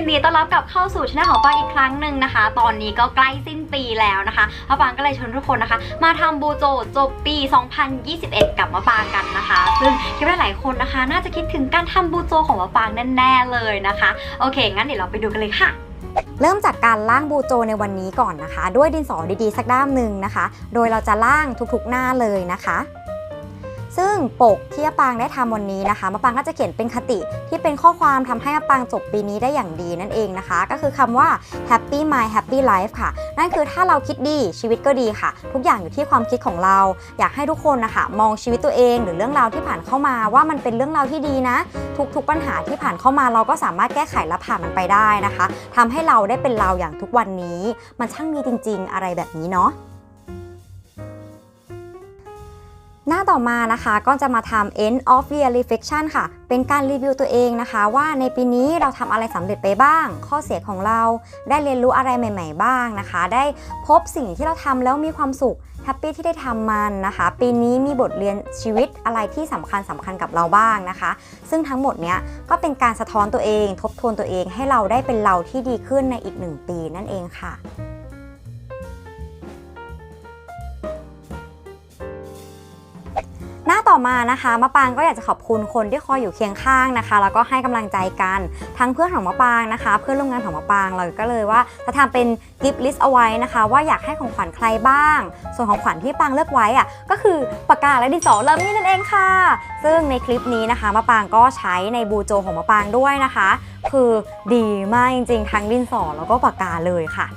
ยินดีต้อนรับกลับเข้าสู่ช่องของปางอีกครั้งหนึ่งนะคะ ตอนนี้ก็ใกล้สิ้นปีแล้วนะคะมะปางก็เลยชวนทุกคนนะคะ มาทำบูโจจบปี 2021 กับมะปางกันนะคะ ซึ่งคิดว่าหลายคนนะคะ น่าจะคิดถึงการทำบูโจของมะปางแน่ๆเลยนะคะ โอเค งั้นเดี๋ยวเราไปดูกันเลยค่ะเริ่มจากการล่างบูโจในวันนี้ก่อนนะคะ ด้วยดินสอดีๆสักด้ามหนึ่งนะคะ โดยเราจะล่างทุกๆหน้าเลยนะคะ ซึ่งปกที่มะปางได้ทำวันนี้นะคะมะปางก็จะเขียนเป็นคติที่เป็นข้อความทำให้มะปางจบปีนี้ได้อย่างดีนั่นเองนะคะ ก็คือคำว่า happy mind happy life ค่ะ นั่นคือถ้าเราคิดดีชีวิตก็ดีค่ะ ทุกอย่างอยู่ที่ความคิดของเรา อยากให้ทุกคนนะคะมองชีวิตตัวเองหรือเรื่องราวที่ผ่านเข้ามาว่ามันเป็นเรื่องราวที่ดีนะ ทุกๆปัญหาที่ผ่านเข้ามาเราก็สามารถแก้ไขและผ่านมันไปได้นะคะทำให้เราได้เป็นเราอย่างทุกวันนี้ มันช่างมีจริง ๆ อะไรแบบนี้เนาะ หน้าต่อมานะคะก็จะมาทำ end of year reflection ค่ะ เป็นการรีวิวตัวเองนะคะ ว่าในปีนี้เราทำอะไรสำเร็จไปบ้าง ข้อเสียของเราได้เรียนรู้อะไรใหม่ ๆ บ้างนะคะ ได้พบสิ่งที่เราทำแล้วมีความสุขแฮปปี้ที่ได้ทำมันนะคะ ปีนี้มีบทเรียนชีวิตอะไรที่สำคัญสำคัญกับเราบ้างนะคะ ซึ่งทั้งหมดเนี้ยก็เป็นการสะท้อนตัวเอง ทบทวนตัวเองให้เราได้เป็นเราที่ดีขึ้นในอีกหนึ่งปีนั่นเองค่ะ ต่อมานะคะมะปางก็อยากจะขอบคุณคนที่คอยอยู่เคียงข้างนะคะ แล้วก็ให้กำลังใจกัน ทั้งเพื่อนของมะปางนะคะ เพื่อนร่วมงานของมะปางเราก็เลยว่าจะทำเป็นกิฟต์ลิสต์เอาไว้นะคะ ว่าอยากให้ของขวัญใครบ้าง ส่วนของขวัญที่ปางเลือกไว้อะก็คือปากกาและดินสอเริ่มนี่นั่นเองค่ะ ซึ่งในคลิปนี้นะคะมะปางก็ใช้ในบูโจของมะปางด้วยนะคะ คือดีมากจริงๆ ทั้งดินสอแล้วก็ปากกาเลยค่ะ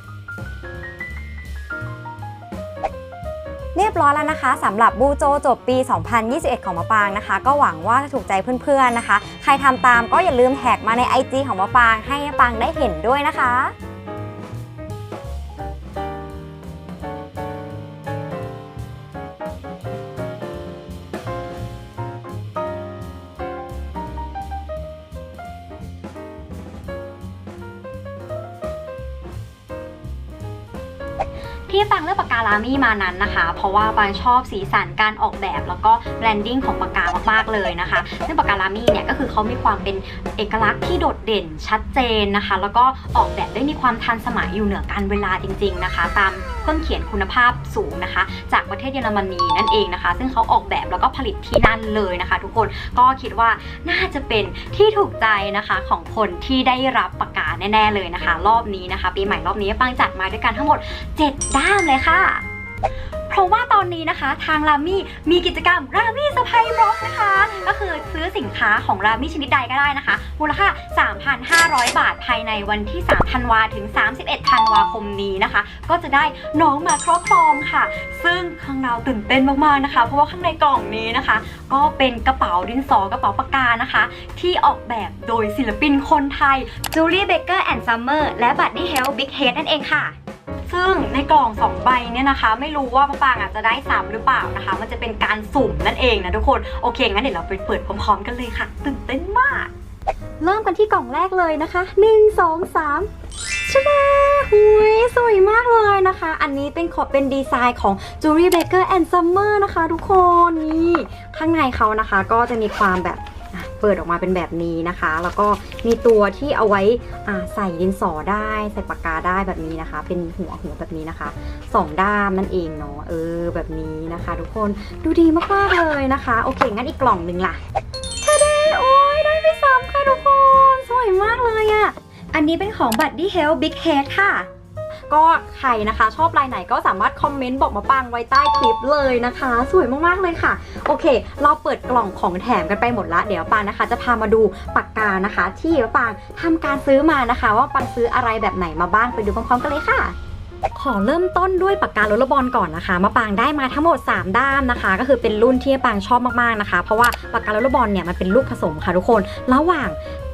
เรียบร้อยแล้วนะคะสำหรับบูโจจบปี 2021 ของมะปางนะคะ ก็หวังว่าจะถูกใจเพื่อนๆนะคะ ใครทำตามก็อย่าลืมแท็กมาใน IG ของมะปางให้มะปางได้เห็นด้วยนะคะ ที่ปังเลือกปากกาลามี่มานั้นนะคะ เพราะว่าปังชอบสีสันการออกแบบแล้วก็แบรนดิ้งของปากกามากๆเลยนะคะ ซึ่งปากกาลามี่เนี่ยก็คือเขามีความเป็นเอกลักษณ์ที่โดดเด่นชัดเจนนะคะ แล้วก็ออกแบบได้มีความทันสมัยอยู่เหนือการเวลาจริง ๆนะคะ ตามเครื่องเขียนคุณภาพ สูงนะคะ จากประเทศเยอรมนีนั่นเองนะคะ ซึ่งเขาออกแบบแล้วก็ผลิตที่นั่นเลยนะคะ ทุกคนก็คิดว่าน่าจะเป็นที่ถูกใจนะคะของคนที่ได้รับประกาศแน่ ๆเลยนะคะ รอบนี้นะคะ ปีใหม่รอบนี้ปังจัดมาด้วยกันทั้งหมด 7 ด้ามเลยค่ะ เพราะว่าตอนนี้นะคะทางรามี่มีกิจกรรมรามี่สไปบล็อกนะคะ ก็คือซื้อสินค้าของรามี่ชนิดใดก็ได้นะคะ มูลค่า 3,500 บาทภายในวันที่3ธันวาถึง 31ธันวาคมนี้นะคะ ก็จะได้น้องมาครอบครองค่ะ ซึ่งข้างเราตื่นเต้นมากๆนะคะ เพราะว่าข้างในกล่องนี้นะคะ ก็เป็นกระเป๋าดินสอกระเป๋าปากกานะคะ ที่ออกแบบโดยศิลปินคนไทยจูเลี่เบเกอร์แอนด์ซัมเมอร์และบัตตี้เฮลบิ๊กเฮดนั่นเองค่ะ ซึ่งในกล่อง2ใบเนี่ยนะคะ ไม่รู้ว่ามะปางอาจจะได้ซ้ำหรือเปล่านะคะ มันจะเป็นการสุ่มนั่นเองนะทุกคน โอเค งั้นเดี๋ยวเราไปเปิดพร้อมๆกันเลยค่ะ ตื่นเต้นมาก เริ่มกันที่กล่องแรกเลยนะคะ 1 2 3ชาดาหุยสวยมากเลยนะคะ อันนี้เป็นขอบเป็นดีไซน์ของ j u r y Baker and Summer นะคะทุกคน นี่ ข้างในเขานะคะก็จะมีความแบบ เปิดออกมาเป็นแบบนี้นะคะ แล้วก็มีตัวที่เอาไว้ใส่ดินสอได้ใส่ปากกาได้แบบนี้นะคะ เป็นหัวหัวแบบนี้นะคะสองด้ามนั่นเองเนาะเออแบบนี้นะคะ ทุกคนดูดีมากๆเลยนะคะ โอเคงั้นอีกกล่องหนึ่งล่ะทะเดโอ้ยได้ไปซ้ำค่ะทุกคน สวยมากเลยอะ่ะ อันนี้เป็นของ Buddy Health Big Head ค่ะ ก็ใครนะคะ ชอบลายไหนก็สามารถคอมเมนต์บอกมาปังไว้ใต้คลิปเลยนะคะ สวยมากๆเลยค่ะ โอเค เราเปิดกล่องของแถมกันไปหมดละเดี๋ยวปังนะคะ จะพามาดูปากกานะคะ ที่ปังทำการซื้อมานะคะ ว่าปังซื้ออะไรแบบไหนมาบ้างไปดูพร้อมๆกันเลยค่ะขอเริ่มต้นด้วยปากกาโรลเลบอลก่อนนะคะมะปางได้มาทั้งหมด 3 ด้ามนะคะ ก็คือเป็นรุ่นที่ปางชอบมากๆนะคะ เพราะว่าปากกาโรลเลบอลเนี่ยมันเป็นลูกผสมค่ะทุกคน ระหว่าง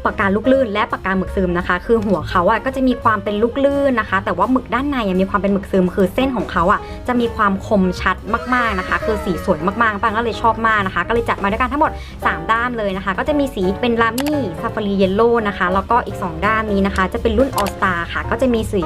ปากกาลูกลื่น และปากกาหมึกซึมนะคะ คือหัวเขาอะก็จะมีความเป็นลูกลื่นนะคะ แต่ว่าหมึกด้านในอะมีความเป็นหมึกซึม คือเส้นของเขาอะจะมีความคมชัดมากๆนะคะ คือสีสวยมากๆปางก็เลยชอบมากนะคะ ก็เลยจัดมาด้วยกันทั้งหมด 3 ด้ามเลยนะคะ ก็จะมีสีเป็นลามี่ซาฟารีเยลโล่นะคะ แล้วก็อีก 2 ด้ามนี้นะคะ จะเป็นรุ่นออสตาค่ะ ก็จะมีสี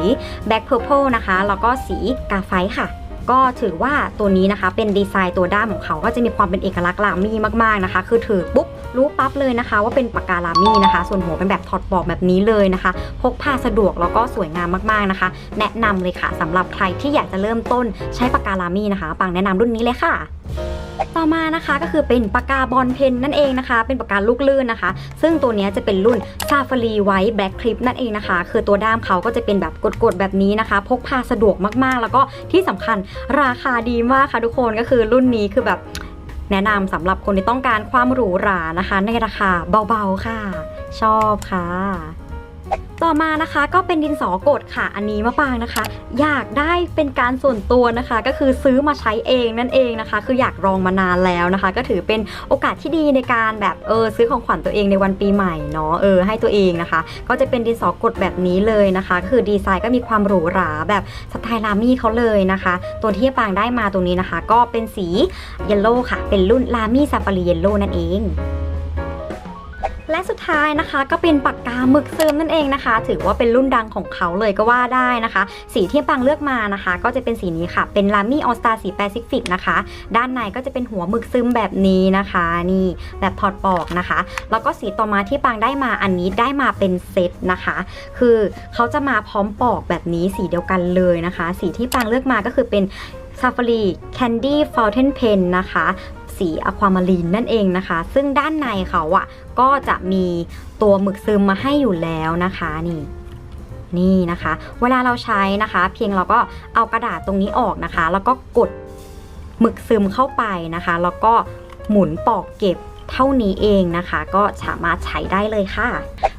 แบ็คเพอร์เพลนะคะ แล้วก็สีกาไฟค่ะ ก็ถือว่าตัวนี้นะคะเป็นดีไซน์ตัวด้ามของเขาก็จะมีความเป็นเอกลักษณ์ลามี่มากๆนะคะ คือถือปุ๊บรู้ปั๊บเลยนะคะ ว่าเป็นปากกาลามี่นะคะ ส่วนหัวเป็นแบบถอดปอกแบบนี้เลยนะคะ พกพาสะดวกแล้วก็สวยงามมากๆนะคะ แนะนำเลยค่ะสำหรับใครที่อยากจะเริ่มต้นใช้ปากกาลามี่นะคะปังแนะนำรุ่นนี้เลยค่ะ ต่อมานะคะก็คือเป็นปากกาบอลเพนนั่นเองนะคะ เป็นปากกาลูกลื่นนะคะ ซึ่งตัวนี้จะเป็นรุ่น Safari White Black Clip นั่นเองนะคะ คือตัวด้ามเขาก็จะเป็นแบบกดๆแบบนี้นะคะ พกพาสะดวกมากๆ แล้วก็ที่สำคัญราคาดีมากค่ะทุกคนก็คือรุ่นนี้คือแบบแนะนำสำหรับคนที่ต้องการความหรูหรานะคะ ในราคาเบาๆค่ะ ชอบค่ะ ต่อมานะคะก็เป็นดินสอกดค่ะ อันนี้มะปางนะคะ อยากได้เป็นการส่วนตัวนะคะ ก็คือซื้อมาใช้เองนั่นเองนะคะ คืออยากลองมานานแล้วนะคะ ก็ถือเป็นโอกาสที่ดีในการแบบเออซื้อของขวัญตัวเองในวันปีใหม่เนาะเออให้ตัวเองนะคะ ก็จะเป็นดินสอกดแบบนี้เลยนะคะ คือดีไซน์ก็มีความหรูหราแบบสไตล์ลามี่เขาเลยนะคะ ตัวที่ปางได้มาตรงนี้นะคะ ก็เป็นสีเยลโล่ค่ะ เป็นรุ่นลามี่ซาฟารีเยลโล่นั่นเอง และสุดท้ายนะคะก็เป็นปากกาหมึกซึมนั่นเองนะคะ ถือว่าเป็นรุ่นดังของเขาเลยก็ว่าได้นะคะ สีที่ปังเลือกมานะคะ ก็จะเป็นสีนี้ค่ะ เป็นลามี่ออสตาสีแปซิฟิกนะคะ ด้านในก็จะเป็นหัวหมึกซึมแบบนี้นะคะ นี่แบบถอดปอกนะคะ แล้วก็สีต่อมาที่ปังได้มาอันนี้ได้มาเป็นเซตนะคะ คือเขาจะมาพร้อมปอกแบบนี้สีเดียวกันเลยนะคะ สีที่ปังเลือกมาก็คือเป็น Safari Candy Fountain Pen นะคะ สีอะความารีนนั่นเองนะคะ ซึ่งด้านในเขาอะก็จะมีตัวหมึกซึมมาให้อยู่แล้วนะคะนี่นี่นะคะ เวลาเราใช้นะคะ เพียงเราก็เอากระดาษตรงนี้ออกนะคะ แล้วก็กดหมึกซึมเข้าไปนะคะ แล้วก็หมุนปอกเก็บเท่านี้เองนะคะ ก็สามารถใช้ได้เลยค่ะ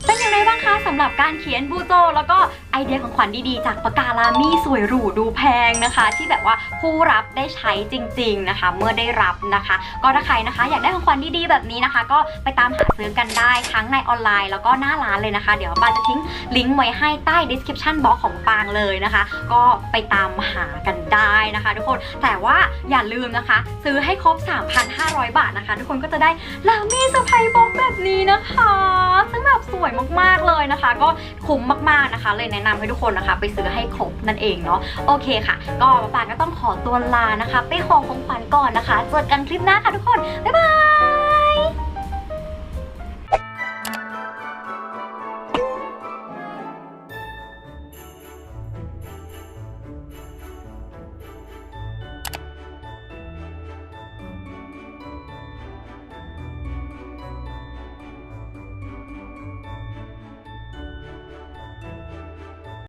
เป็นอย่างไรบ้างคะสำหรับการเขียนบูโจแล้วก็ ไอเดียของขวัญดีๆ จากปากกาลามี่สวยหรูดูแพงนะคะ ที่แบบว่าผู้รับได้ใช้จริง ๆนะคะ เมื่อได้รับนะคะ ก็ถ้าใครนะคะ อยากได้ของขวัญดีๆแบบนี้นะคะ ก็ไปตามหาซื้อกันได้ทั้งในออนไลน์แล้วก็หน้าร้านเลยนะคะ เดี๋ยวปาจะทิ้งลิงก์ไว้ให้ใต้ description box ของปางเลยนะคะ ก็ไปตามหากันได้นะคะ ทุกคนแต่ว่าอย่าลืมนะคะ ซื้อให้ครบ 3,500 บาทนะคะ ทุกคนก็จะได้ลามี่สะพายบ็อกแบบนี้นะคะ ซึ่งแบบสวยมากๆเลยนะคะ ก็คุ้มมากๆนะคะเลยแนะนำให้ทุกคนนะคะ ไปซื้อให้ครบนั่นเองเนาะโอเคค่ะ ก็ปาก็ต้องขอตัวลานะคะ ไปขอของขวัญก่อนนะคะเจอกันคลิปหน้าค่ะทุกคนบ๊ายบาย